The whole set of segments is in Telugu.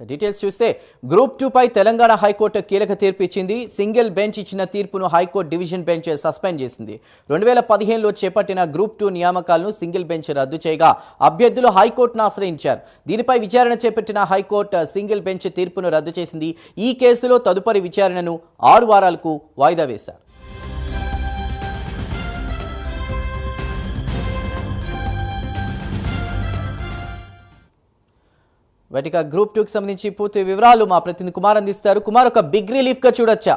డీటెయిల్స్ చూస్తే గ్రూప్ టూపై తెలంగాణ హైకోర్టు కీలక తీర్పు ఇచ్చింది. సింగిల్ బెంచ్ ఇచ్చిన తీర్పును హైకోర్టు డివిజన్ బెంచ్ సస్పెండ్ చేసింది. రెండు వేల పదిహేనులో చేపట్టిన గ్రూప్ టూ నియామకాలను సింగిల్ బెంచ్ రద్దు చేయగా అభ్యర్థులు హైకోర్టును ఆశ్రయించారు. దీనిపై విచారణ చేపట్టిన హైకోర్టు సింగిల్ బెంచ్ తీర్పును రద్దు చేసింది. ఈ కేసులో తదుపరి విచారణను ఆరు వారాలకు వాయిదా వేశారు. వాటిక గ్రూప్ టూకి సంబంధించి పూర్తి వివరాలు మా ప్రతినిధి కుమార్ అందిస్తారు. కుమార్ ఒక బిగ్ రిలీఫ్గా చూడొచ్చా?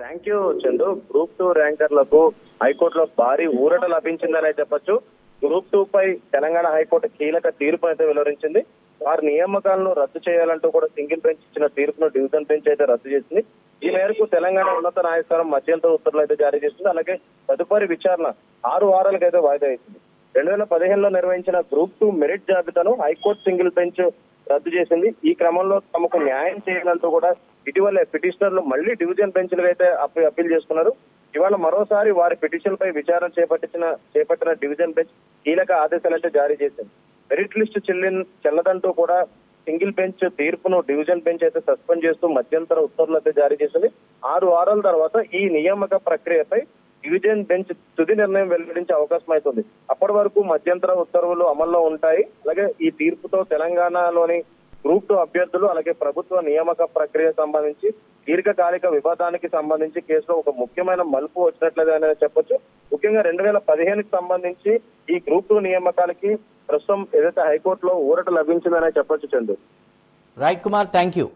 Thank you Chandu. Group two ర్యాంకర్లకు హైకోర్టులో భారీ ఊరట లభించిందని చెప్పొచ్చు. గ్రూప్ టూ పై తెలంగాణ హైకోర్టు కీలక తీర్పు అయితే వెలువరించింది. వారి నియామకాలను రద్దు చేయాలంటూ కూడా సింగిల్ బెంచ్ ఇచ్చిన తీర్పును డివిజన్ బెంచ్ అయితే రద్దు చేసింది. ఈ మేరకు తెలంగాణ ఉన్నత న్యాయస్థానం మధ్యంతర ఉత్తర్వులు అయితే జారీ చేసింది. అలాగే తదుపరి విచారణ ఆరు వారాలకైతే వాయిదా ఇచ్చింది రెండు వేల పదిహేనులో నిర్వహించిన గ్రూప్ టూ మెరిట్ జాబితాను హైకోర్టు సింగిల్ బెంచ్ రద్దు చేసింది. ఈ క్రమంలో తమకు న్యాయం చేయాలంటూ కూడా ఇటీవలే పిటిషనర్లు మళ్ళీ డివిజన్ బెంచ్లు అయితే అప్పీల్ చేసుకున్నారు ఇవాళ మరోసారి వారి పిటిషన్ పై విచారణ చేపట్టిన చేపట్టిన డివిజన్ బెంచ్ కీలక ఆదేశాలైతే జారీ చేసింది. మెరిట్ లిస్టు చెల్లిన చెల్లదంటూ కూడా సింగిల్ బెంచ్ తీర్పును డివిజన్ బెంచ్ అయితే సస్పెండ్ చేస్తూ మధ్యంతర ఉత్తర్వులు అయితే జారీ చేసింది. ఆరు వారాల తర్వాత ఈ నియామక ప్రక్రియపై డివిజన్ బెంచ్ తుది నిర్ణయం వెల్లడించే అవకాశం అవుతుంది. అప్పటి వరకు మధ్యంతర ఉత్తర్వులు అమల్లో ఉంటాయి. అలాగే ఈ తీర్పుతో తెలంగాణలోని గ్రూప్ టూ అభ్యర్థులు అలాగే ప్రభుత్వ నియామక ప్రక్రియ సంబంధించి దీర్ఘకాలిక వివాదానికి సంబంధించి కేసులో ఒక ముఖ్యమైన మలుపు వచ్చినట్లయితే అనేది చెప్పొచ్చు. ముఖ్యంగా రెండు వేల పదిహేనుకి సంబంధించి ఈ గ్రూప్ టూ నియామకాలకి ప్రస్తుతం ఏదైతే హైకోర్టులో ఊరట లభించిందనే చెప్పొచ్చు Chandu. Right Kumar thank you